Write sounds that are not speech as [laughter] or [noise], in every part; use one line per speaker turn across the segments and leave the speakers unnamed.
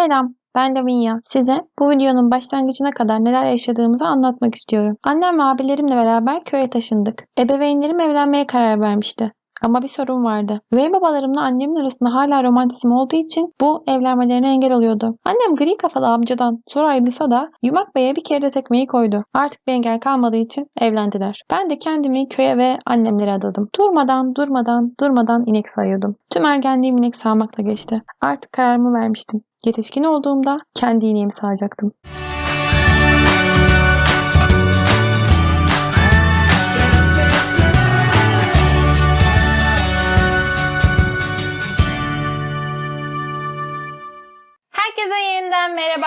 Selam, ben Lavinia. Size bu videonun başlangıcına kadar neler yaşadığımızı anlatmak istiyorum. Annem ve abilerimle beraber köye taşındık. Ebeveynlerim evlenmeye karar vermişti. Ama bir sorun vardı. Üvey babalarımla annemin arasında hala romantizm olduğu için bu evlenmelerine engel oluyordu. Annem gri kafalı amcadan zor ayrılsa da Yumak Bey'e bir kere de tekmeyi koydu. Artık bir engel kalmadığı için evlendiler. Ben de kendimi köye ve annemlere adadım. Durmadan, durmadan, durmadan inek sayıyordum. Tüm ergenliğim inek sağmakla geçti. Artık kararımı vermiştim. Yetişkin olduğumda kendi ineğimi sağacaktım.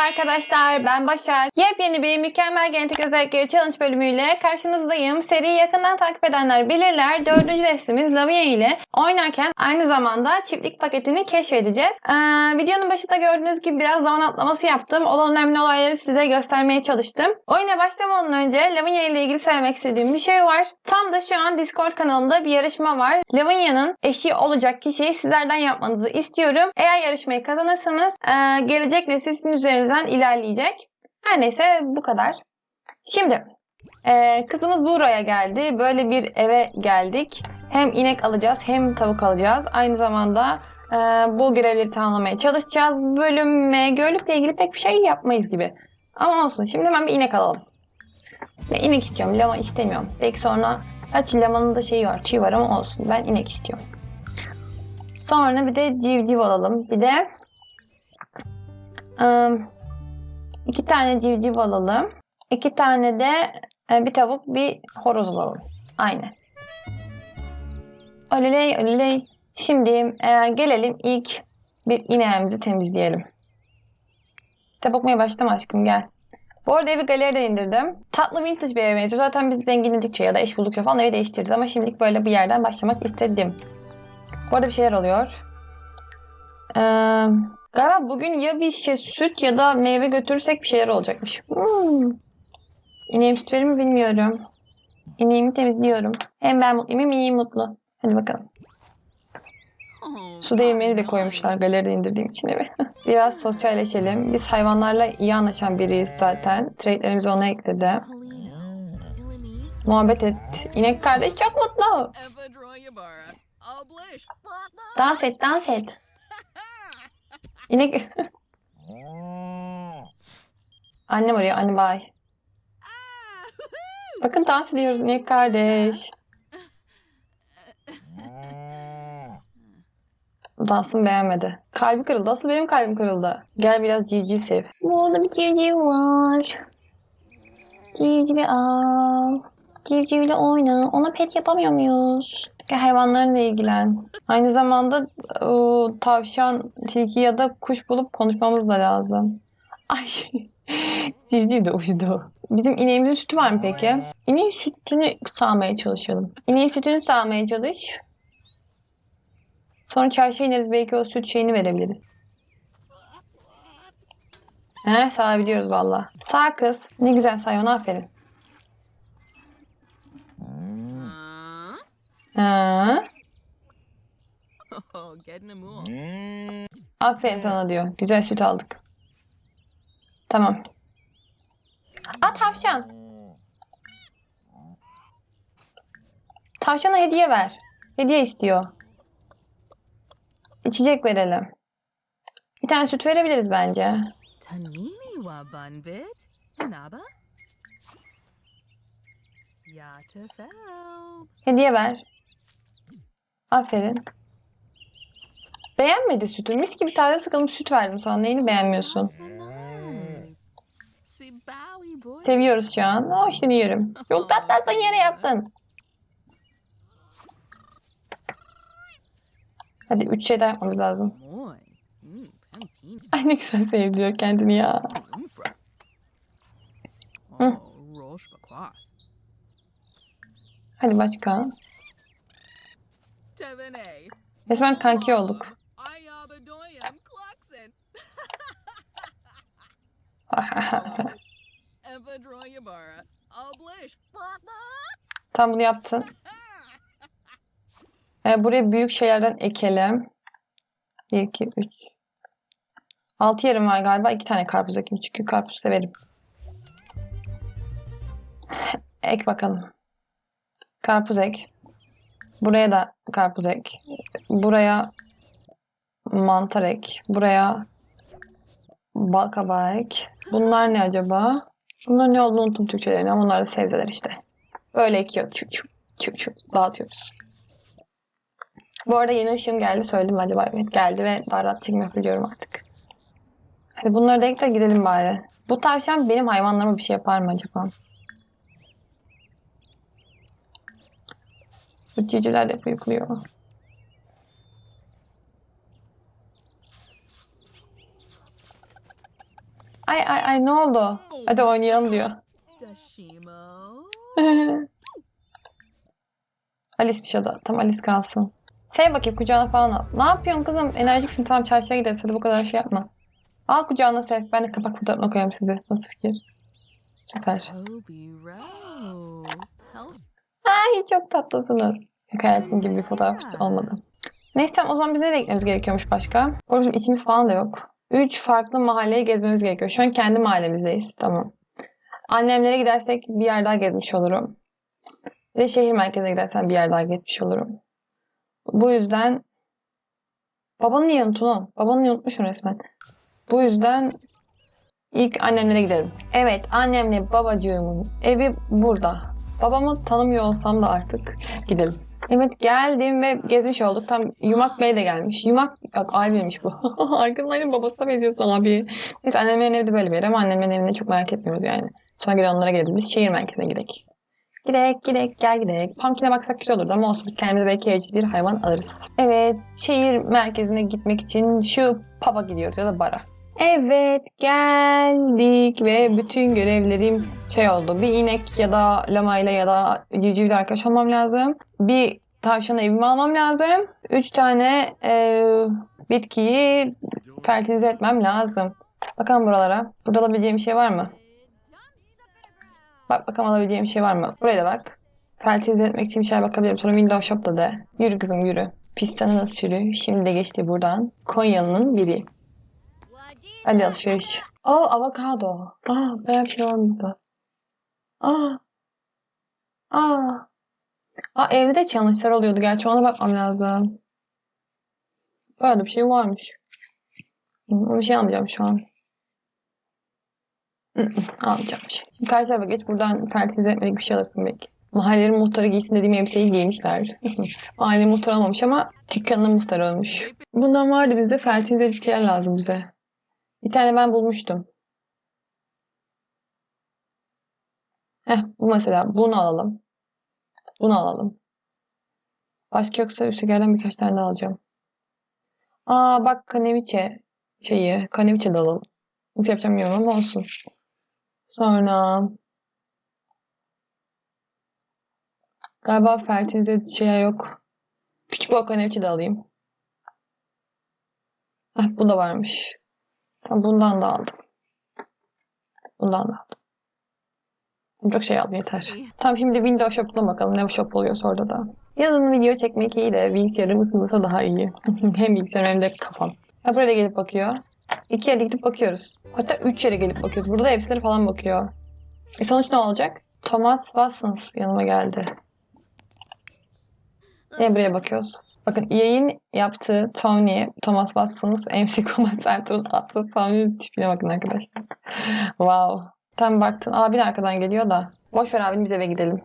Merhaba arkadaşlar. Ben Başak. Yepyeni bir mükemmel genetik özellikleri challenge bölümüyle karşınızdayım. Seriyi yakından takip edenler bilirler. Dördüncü destemiz Lavia ile oynarken aynı zamanda çiftlik paketini keşfedeceğiz. Ee, videonun başında gördüğünüz gibi biraz zaman atlaması yaptım. Olan önemli olayları size göstermeye çalıştım. Oyuna başlamadan önce Lavinia ile ilgili söylemek istediğim bir şey var. Tam da şu an Discord kanalında bir yarışma var. Lavinia'nın eşi olacak kişiyi sizlerden yapmanızı istiyorum. Eğer yarışmayı kazanırsanız ee, gelecek nesil sizin üzerinizden ilerleyecek. Her neyse bu kadar. Şimdi ee, kızımız buraya geldi. Böyle bir eve geldik. Hem inek alacağız hem tavuk alacağız. Aynı zamanda ee, bu görevleri tamamlamaya çalışacağız. Bölüm ve gölükle ilgili pek bir şey yapmayız gibi. Ama olsun. Şimdi hemen bir inek alalım. Ben inek istiyorum. Lama istemiyorum. Belki sonra Gerçi lamanın da şeyi var. Çiğ var ama olsun. Ben inek istiyorum. Sonra bir de civciv alalım. Bir de ım, iki tane civciv alalım. İki tane de e, bir tavuk, bir horoz alalım. Aynen. Oley oley. Şimdi e, gelelim ilk bir ineğimizi temizleyelim. Kitap okumaya başlama aşkım gel. Bu arada evi galeriden indirdim. Tatlı vintage bir eve benziyor. Zaten biz zenginledikçe ya da eş buldukça falan evi değiştiririz. Ama şimdilik böyle bir yerden başlamak istedim. Bu arada bir şeyler oluyor. Ee, galiba bugün ya bir şey süt ya da meyve götürürsek bir şeyler olacakmış. Hmm. İneğim süt verir mi bilmiyorum. İneğimi temizliyorum. Hem ben mutluyum hem ineğim mutlu. Hadi bakalım. Su değirmeni de koymuşlar galeride indirdiğim için eve. [laughs] Biraz sosyalleşelim. Biz hayvanlarla iyi anlaşan biriyiz zaten. Trade'lerimizi ona ekledi. Muhabbet et. İnek kardeş çok mutlu. Dans et, dans et. İnek... Annem arıyor, anne bay. Bakın dans ediyoruz inek kardeş. Dansımı beğenmedi. Kalbi kırıldı. Asıl benim kalbim kırıldı. Gel biraz civciv sev. Burada bir civciv var. Civcivi al. Civcivle oyna. Ona pet yapamıyor muyuz? Hayvanlarla ilgilen. Aynı zamanda o, tavşan, tilki ya da kuş bulup konuşmamız da lazım. [laughs] Ay civciv de uyudu. Bizim ineğimizin sütü var mı peki? İneğin sütünü sağmaya çalışalım. İneğin sütünü sağmaya çalış. Sonra çarşıya ineriz belki o süt şeyini verebiliriz. He sağabiliyoruz valla. Sağ kız. Ne güzel sayıyorsun aferin. Ha. [laughs]
Move.
Aferin sana diyor. Güzel süt aldık. Tamam. Aa tavşan. Tavşana hediye ver. Hediye istiyor. İçecek verelim. Bir tane süt verebiliriz bence.
Tanini wa.
Hediye ver. Aferin. Beğenmedi sütü. Mis gibi taze sıkılmış süt verdim sana. Neyini beğenmiyorsun? Seviyoruz şu an. Oh şimdi yiyorum. Çok tatlısın yere yattın. Hadi üç şey daha yapmamız lazım. Ay ne güzel sevdiriyor kendini ya. Hı. Hadi başka. Resmen kanki olduk. [laughs] Tam bunu yaptın. Ee, buraya büyük şeylerden ekelim. 1, 2, 3. Altı yerim var galiba. iki tane karpuz ekeyim çünkü karpuz severim. Ek bakalım. Karpuz ek. Buraya da karpuz ek. Buraya mantar ek. Buraya bal kabağı ek. Bunlar ne acaba? Bunlar ne olduğunu unuttum Türkçelerini ama onlar da sebzeler işte. Böyle ekiyor. Çuk çuk çuk çuk dağıtıyoruz. Bu arada yeni ışığım geldi. Söyledim acaba? Evet geldi ve daha rahat çekim yapabiliyorum artık. Hadi bunları da ek de gidelim bari. Bu tavşan benim hayvanlarıma bir şey yapar mı acaba? Bu civcivler de uyukluyor. Ay ay ay ne oldu? Hadi oynayalım diyor. [laughs]
Dashimo.
Alice'miş adı. Tam Alice kalsın. Sev bakayım kucağına falan al. Ne yapıyorsun kızım? Enerjiksin tamam çarşıya gideriz. Hadi bu kadar şey yapma. Al kucağına sev. Ben de kapak fotoğrafına koyarım sizi. Nasıl fikir? Süper. Ay çok tatlısınız. Hayatım gibi bir fotoğraf hiç olmadı. Neyse tamam o zaman biz nereye gitmemiz gerekiyormuş başka? Orada içimiz falan da yok. Üç farklı mahalleyi gezmemiz gerekiyor. Şu an kendi mahallemizdeyiz. Tamam. Annemlere gidersek bir yer daha gezmiş olurum. Bir de şehir merkezine gidersem bir yer daha gezmiş olurum. Bu yüzden babanı niye unuttun? Babanı niye unutmuşsun resmen? Bu yüzden ilk annemlere giderim. Evet annemle babacığımın evi burada. Babamı tanımıyor olsam da artık gidelim. Evet geldim ve gezmiş olduk. Tam Yumak Bey de gelmiş. Yumak yok Albi'ymiş bu. [laughs] Arkadaşların babası da benziyorsun abi. Neyse annemlerin evi de böyle bir yer ama annemlerin evini çok merak etmiyoruz yani. Sonra göre onlara gidelim. Biz şehir merkezine gidelim. Gidek gidek gel gidek. Pumpkin'e baksak güzel olurdu ama olsun biz kendimize belki evcil bir hayvan alırız. Evet şehir merkezine gitmek için şu pub'a gidiyoruz ya da bara. Evet geldik ve bütün görevlerim şey oldu. Bir inek ya da lamayla ya da civcivle arkadaş olmam lazım. Bir tavşanı evime almam lazım. Üç tane e, bitkiyi fertilize etmem lazım. Bakalım buralara. Burada alabileceğim şey var mı? Bak bakalım alabileceğim şey var mı? Buraya da bak. Fertilize etmek için bir şeyler bakabilirim. Sonra window shop'ta de. Yürü kızım yürü. Pistanı nasıl sürü? Şimdi de geçti buradan. Konyalı'nın biri. Hadi alışveriş. Aa avokado. Aa bayağı bir şey var burada. Aa. Aa. Aa evde de challenge'lar oluyordu gerçi ona bakmam lazım. Böyle bir şey varmış. Onu bir şey almayacağım şu an. Almayacağım bir şey. Şimdi karşı tarafa geç buradan fertilize etmelik bir şey alırsın belki. Mahallenin muhtarı giysin dediğim elbiseyi giymişler. Mahalle muhtar olmamış ama dükkanın muhtarı olmuş. Bundan vardı bizde fertilize etkiler lazım bize. Bir tane ben bulmuştum. Heh, bu mesela. Bunu alalım. Bunu alalım. Başka yoksa üsttekilerden birkaç tane daha alacağım. Aa bak kaneviçe şeyi. Kaneviçe de alalım. Nasıl yapacağım bilmiyorum ama olsun. Sonra galiba fertilize şeyler yok. Küçük boy kaneviçe de alayım. Heh, bu da varmış. Bundan da aldım. Bundan da aldım. Çok şey aldım yeter. Tamam şimdi Windows Shop'una bakalım. Ne shop oluyorsa orada da. Yazın video çekmek iyi de bilgisayarım ısınırsa daha iyi. [laughs] hem bilgisayarım hem de kafam. Ha buraya da gelip bakıyor. İki yere gidip bakıyoruz. Hatta üç yere gelip bakıyoruz. Burada da evsizlere falan bakıyor. E sonuç ne olacak? Thomas Watsons yanıma geldi. Yine buraya bakıyoruz. Bakın yayın yaptığı Tony, Thomas Watsons, MC Combat Center'ın attığı Tony'nin tipine bakın arkadaşlar. wow. Tam baktın. Abin arkadan geliyor da. Boş ver abin biz eve gidelim.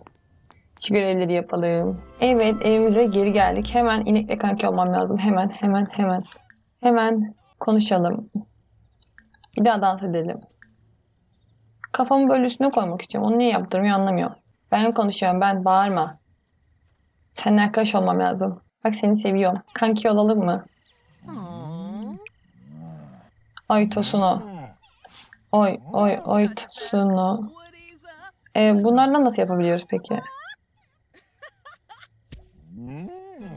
Şu görevleri yapalım. Evet evimize geri geldik. Hemen inekle kanki olmam lazım. Hemen hemen hemen. Hemen konuşalım. Bir daha dans edelim. Kafamı böyle üstüne koymak istiyorum. Onu niye yaptırmıyor anlamıyorum. Ben konuşuyorum ben bağırma. Seninle arkadaş olmam lazım. Bak seni seviyorum. Kanki olalım mı? Ay Tosuno. Oy oy oy Tosuno. Ee, bunlardan nasıl yapabiliyoruz peki?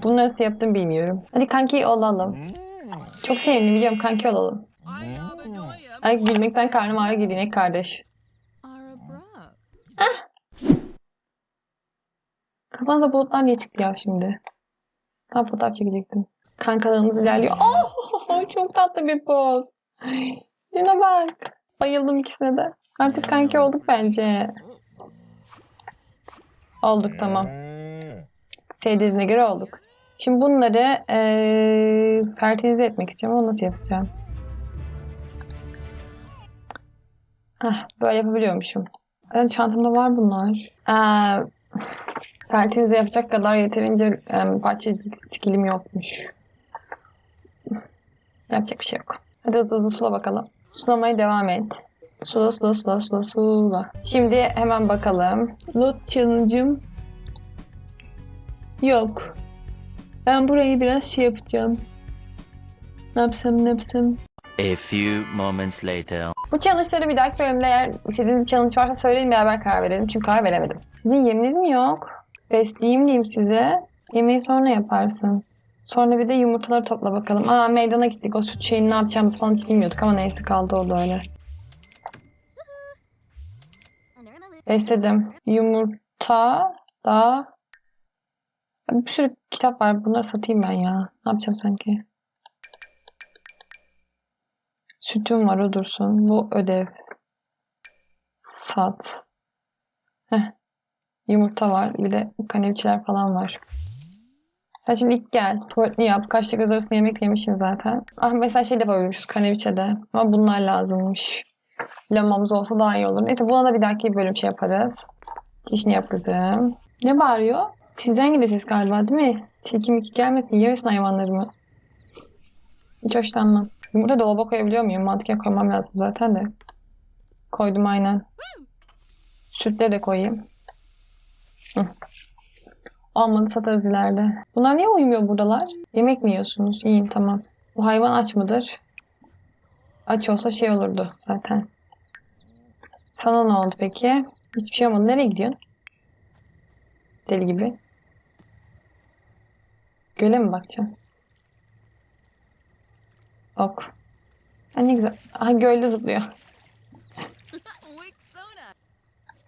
Bunları nasıl yaptım bilmiyorum. Hadi kanki olalım. Çok sevindim biliyorum kanki olalım. Ay gülmekten karnım ağrı gidiyor kardeş.
Arabra.
Kafanıza bulutlar niye çıktı ya şimdi? Tam fotoğraf çekecektim. Kankalarımız ilerliyor. [laughs] Oh, çok tatlı bir poz. Şuna bak. Bayıldım ikisine de. Artık kanki olduk bence. Olduk tamam. Sevdiğinize göre olduk. Şimdi bunları eee fertilize etmek istiyorum ama nasıl yapacağım? Ah, böyle yapabiliyormuşum. Zaten çantamda var bunlar. Aa, fertilize yapacak kadar yeterince em, parçacık skillim yokmuş. Yapacak bir şey yok. Hadi hızlı hızlı sula bakalım. Sulamaya devam et. Sula sula sula sula sula. Şimdi hemen bakalım. Loot challenge'ım yok. Ben burayı biraz şey yapacağım. Ne yapsam ne yapsam.
A few moments later.
Bu challenge'ları bir dahaki bölümde eğer istediğiniz bir challenge varsa söyleyin beraber karar verelim. Çünkü karar veremedim. Sizin yeminiz mi yok? Besleyeyim diyeyim size. Yemeği sonra yaparsın. Sonra bir de yumurtaları topla bakalım. Aa meydana gittik. O süt şeyini ne yapacağımızı falan hiç bilmiyorduk ama neyse kaldı oldu öyle. Besledim. Yumurta da bir sürü kitap var. Bunları satayım ben ya. Ne yapacağım sanki? Sütüm var o dursun. Bu ödev. Sat. Heh. Yumurta var. Bir de kanepçiler falan var. Sen şimdi ilk gel. Tuvaletini yap. Kaçta göz arasında yemek yemişsin zaten. Ah mesela şey de yapabiliyormuşuz kaneviçede. Ama bunlar lazımmış. Lamamız olsa daha iyi olur. Neyse buna da bir dahaki bölüm şey yaparız. Dişini yap kızım. Ne bağırıyor? Sizden gideceğiz galiba değil mi? Çekim iki gelmesin. Yemesin hayvanlarımı. Hiç hoşlanmam. Yumurta dolaba koyabiliyor muyum? Mantıken koymam lazım zaten de. Koydum aynen. Sütleri de koyayım. Hı. Olmadı satarız ileride. Bunlar niye uyumuyor buradalar? Yemek mi yiyorsunuz? İyiyim tamam. Bu hayvan aç mıdır? Aç olsa şey olurdu zaten. Sana ne oldu peki? Hiçbir şey olmadı. Nereye gidiyorsun? Deli gibi. Göle mi bakacaksın? Ok. Ha, ne güzel. Aha gölde zıplıyor. [laughs]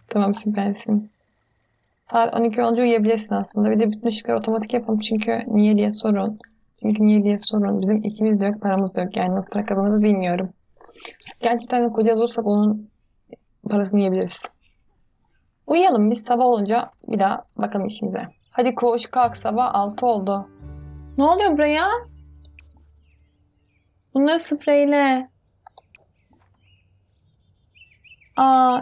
Tamam süpersin. Saat 12 olunca uyuyabilirsin aslında. Bir de bütün ışıkları otomatik yapalım. Çünkü niye diye sorun. Çünkü niye diye sorun. Bizim ikimiz de yok, paramız da yok. Yani nasıl para kazanırız bilmiyorum. Gerçekten koca bulursak onun parasını yiyebiliriz. Uyuyalım biz sabah olunca bir daha bakalım işimize. Hadi koş kalk sabah 6 oldu. Ne oluyor buraya? Bunları spreyle. Aa.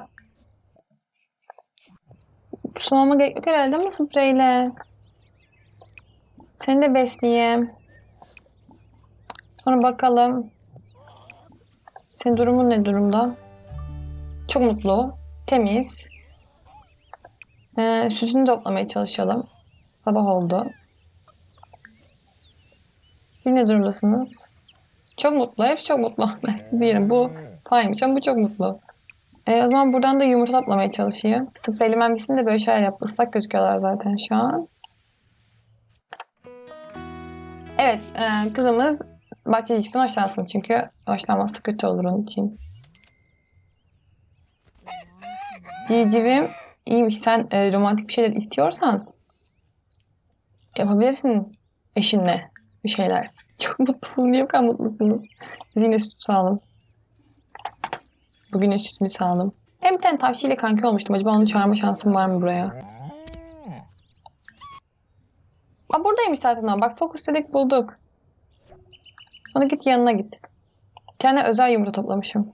Sulamama gerek yok herhalde ama spreyle. Seni de besleyeyim. Sonra bakalım. Senin durumun ne durumda? Çok mutlu. Temiz. Ee, sütünü toplamaya çalışalım. Sabah oldu. Siz ne durumdasınız? Çok mutlu. Hepsi çok mutlu. Ben [laughs] diyelim bu paymış ama bu çok mutlu. Ee, o zaman buradan da yumurta toplamaya çalışayım. Spreyli mermisini de böyle şeyler yap. Islak gözüküyorlar zaten şu an. Evet, e, kızımız bahçecikten hoşlansın çünkü hoşlanmazsa kötü olur onun için. Civcivim iyiymiş. Sen e, romantik bir şeyler istiyorsan yapabilirsin eşinle bir şeyler. Çok mutluyum. Niye bu kadar mutlusunuz? Siz yine süt sağlam. Bugün sütünü sağlam. Hem bir tane tavşiyle kanki olmuştum. Acaba onu çağırma şansım var mı buraya? Aa buradaymış zaten o. Bak fokus dedik bulduk. Sonra git yanına git. Bir özel yumurta toplamışım.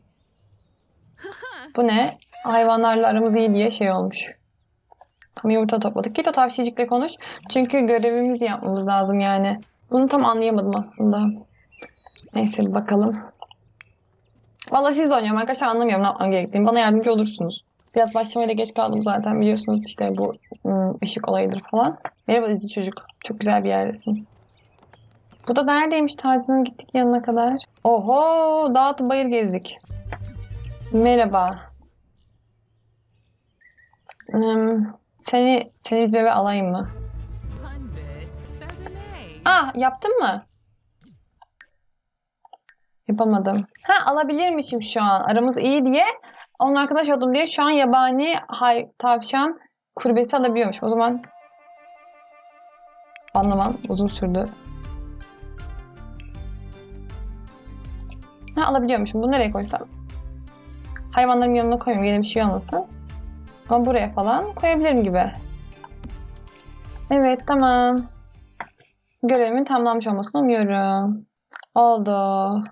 Bu ne? Hayvanlarla aramız iyi diye şey olmuş. Tam yumurta topladık. Git o tavşicikle konuş. Çünkü görevimizi yapmamız lazım yani. Bunu tam anlayamadım aslında. Neyse bir bakalım. Vallahi siz de oynuyorum arkadaşlar anlamıyorum ne yapmam gerektiğini. Bana yardımcı olursunuz. Biraz başlamayla geç kaldım zaten biliyorsunuz işte bu ım, ışık olayıdır falan. Merhaba dizi çocuk. Çok güzel bir yerdesin. Bu da neredeymiş tacının gittik yanına kadar. Oho dağıt bayır gezdik. Merhaba. Hmm, seni seni biz eve alayım mı? Ah yaptın mı? Yapamadım. Ha alabilirmişim şu an. Aramız iyi diye. Onun arkadaş oldum diye şu an yabani hay tavşan kurbesi alabiliyormuş. O zaman anlamam. Uzun sürdü. Ha alabiliyormuşum. Bunu nereye koysam? Hayvanların yanına koyayım. Yine bir şey olmasın. Ama buraya falan koyabilirim gibi. Evet tamam. Görevimin tamamlanmış olmasını umuyorum. Oldu.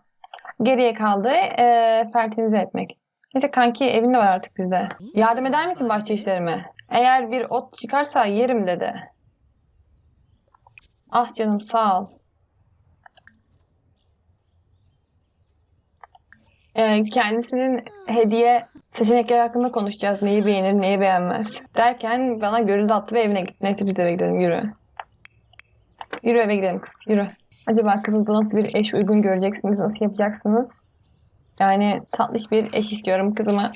Geriye kaldı eee fertilize etmek. Neyse kanki evin de var artık bizde. Yardım eder misin bahçe işlerime? Eğer bir ot çıkarsa yerim dedi. Ah canım sağ ol. Ee, kendisinin hediye seçenekleri hakkında konuşacağız. Neyi beğenir, neyi beğenmez. Derken bana görüldü attı ve evine gitti. Neyse biz de gidelim. Yürü. Yürü eve gidelim kız. Yürü. Acaba kızınıza nasıl bir eş uygun göreceksiniz? Nasıl yapacaksınız? Yani tatlış bir eş istiyorum kızıma.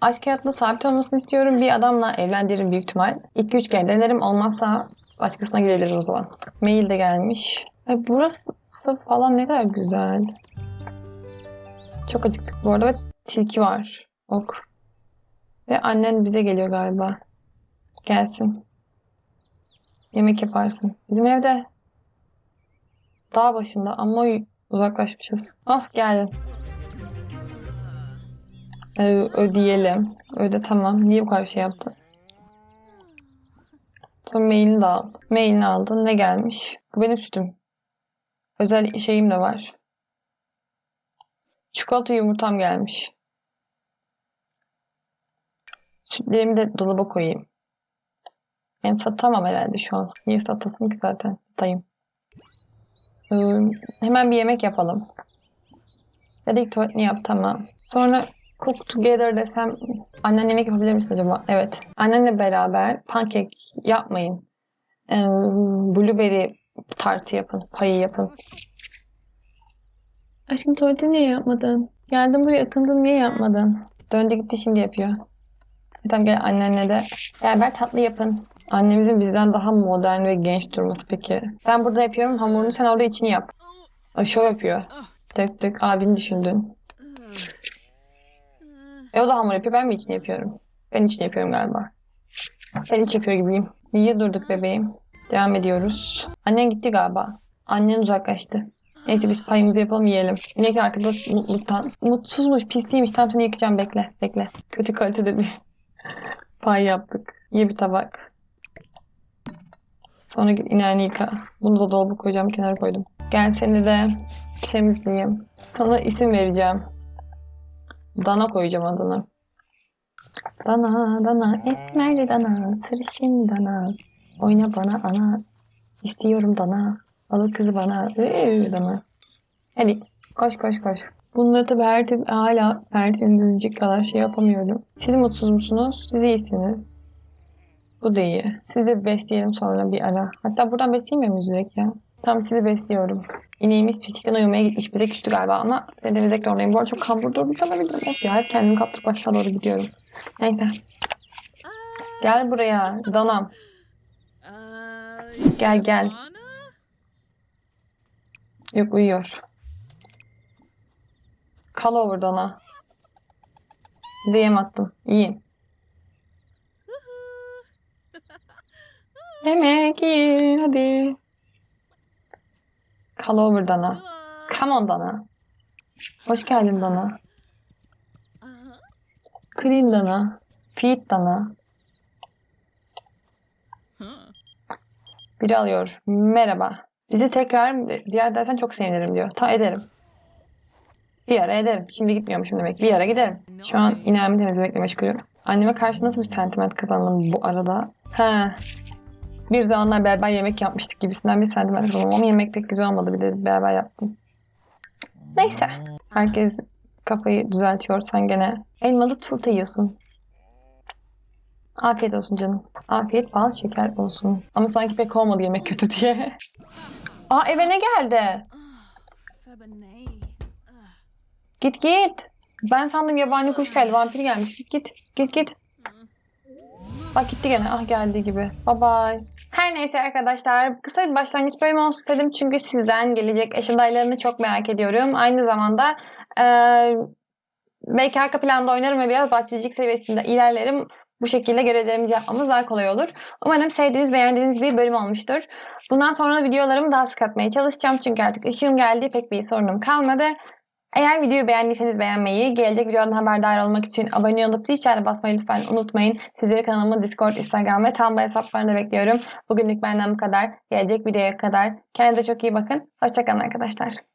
Aşk hayatında sabit olmasını istiyorum. Bir adamla evlendiririm büyük ihtimal. 2-3 kere denerim. Olmazsa başkasına gidebiliriz o zaman. Mail de gelmiş. Ay, burası falan ne kadar güzel. Çok acıktık bu arada ve tilki var. Ok. Ve annen bize geliyor galiba. Gelsin. Yemek yaparsın. Bizim evde dağ başında ama uzaklaşmışız. Ah geldin. Ee, ödeyelim. Öde tamam. Niye bu kadar şey yaptın? Sonra mailini de al. Mailini aldın. Ne gelmiş? Bu benim sütüm. Özel şeyim de var. Çikolata yumurtam gelmiş. Sütlerimi de dolaba koyayım. Yani satamam herhalde şu an. Niye satasın ki zaten? Satayım. Ee, hemen bir yemek yapalım. Ya ilk tuvaletini yap tamam. Sonra cook together desem annen yemek yapabilir misin acaba? Evet. Annenle beraber pancake yapmayın. Ee, blueberry tartı yapın. Payı yapın. Aşkım tuvaleti niye yapmadın? Geldim buraya akındın niye yapmadın? Döndü gitti şimdi yapıyor. Tamam gel annenle de beraber tatlı yapın. Annemizin bizden daha modern ve genç durması peki. Ben burada yapıyorum hamurunu sen orada içini yap. Şov yapıyor. Dök dök abini düşündün. E o da hamur yapıyor ben mi içini yapıyorum? Ben içini yapıyorum galiba. Ben iç yapıyor gibiyim. Niye durduk bebeğim? Devam ediyoruz. Annen gitti galiba. Annen uzaklaştı. Neyse biz payımızı yapalım yiyelim. İnek arkadaş mutluluktan. Mutsuzmuş, pisliymiş. Tamam seni yıkayacağım bekle, bekle. Kötü kalitede bir [laughs] pay yaptık. Ye bir tabak. Sonra git ineğini yıka. Bunu da dolaba koyacağım, kenara koydum. Gel seni de temizleyeyim. Sana isim vereceğim. Dana koyacağım adını. Dana, dana, esmerli dana, sarışın dana. Oyna bana ana. İstiyorum dana. Alır kızı bana. Ee, dana. Hadi koş koş koş. Bunları tabii her hala pertindirecek kadar şey yapamıyorum. Siz mutsuz musunuz? Siz iyisiniz. Bu da iyi. Sizi besleyelim sonra bir ara. Hatta buradan besleyemiyor muyuz direkt ya? Tam sizi besliyorum. İneğimiz pislikten uyumaya gitmiş. Bize küstü galiba ama dedemizek de oradayım. Bu arada çok kambur durmuş olabilirim. Of ya hep kendimi kaptırıp aşağı doğru gidiyorum. Neyse. Gel buraya. Danam. Gel gel. Yok uyuyor. Kal over dana. Yem attım. Yiyin. Yemek yiyin hadi. Kal over dana. Come on dana. Hoş geldin dana. Clean dana. Feed dana. Biri alıyor. Merhaba. Bizi tekrar ziyaret edersen çok sevinirim diyor. Ta ederim. Bir ara ederim. Şimdi gitmiyormuşum demek. Bir ara giderim. Şu an ineğimi temizlemekle meşgulüm. Anneme karşı nasıl bir sentiment kazandım bu arada? He. Bir zamanlar beraber yemek yapmıştık gibisinden bir sentiment kazandım. Ama yemek pek güzel olmadı. Bir de beraber yaptım. Neyse. Herkes kafayı düzeltiyor. Sen gene elmalı turta yiyorsun. Afiyet olsun canım. Afiyet bal şeker olsun. Ama sanki pek olmadı yemek kötü diye. [laughs] Aa eve ne geldi? Git git. Ben sandım yabani kuş geldi. Vampir gelmiş. Git git. Git git. Bak gitti gene. Ah geldiği gibi. Bye bye. Her neyse arkadaşlar kısa bir başlangıç bölümü olsun istedim çünkü sizden gelecek eş adaylarını çok merak ediyorum. Aynı zamanda eee, belki arka planda oynarım ve biraz bahçecilik seviyesinde ilerlerim. Bu şekilde görevlerimizi yapmamız daha kolay olur. Umarım sevdiğiniz, beğendiğiniz bir bölüm olmuştur. Bundan sonra videolarımı daha sık atmaya çalışacağım çünkü artık ışığım geldi. Pek bir sorunum kalmadı. Eğer videoyu beğendiyseniz beğenmeyi, gelecek videolardan haberdar olmak için abone olup zil basmayı lütfen unutmayın. Sizleri kanalımın Discord, Instagram ve Tumblr hesaplarında bekliyorum. Bugünlük benden bu kadar. Gelecek videoya kadar kendinize çok iyi bakın. Hoşçakalın arkadaşlar.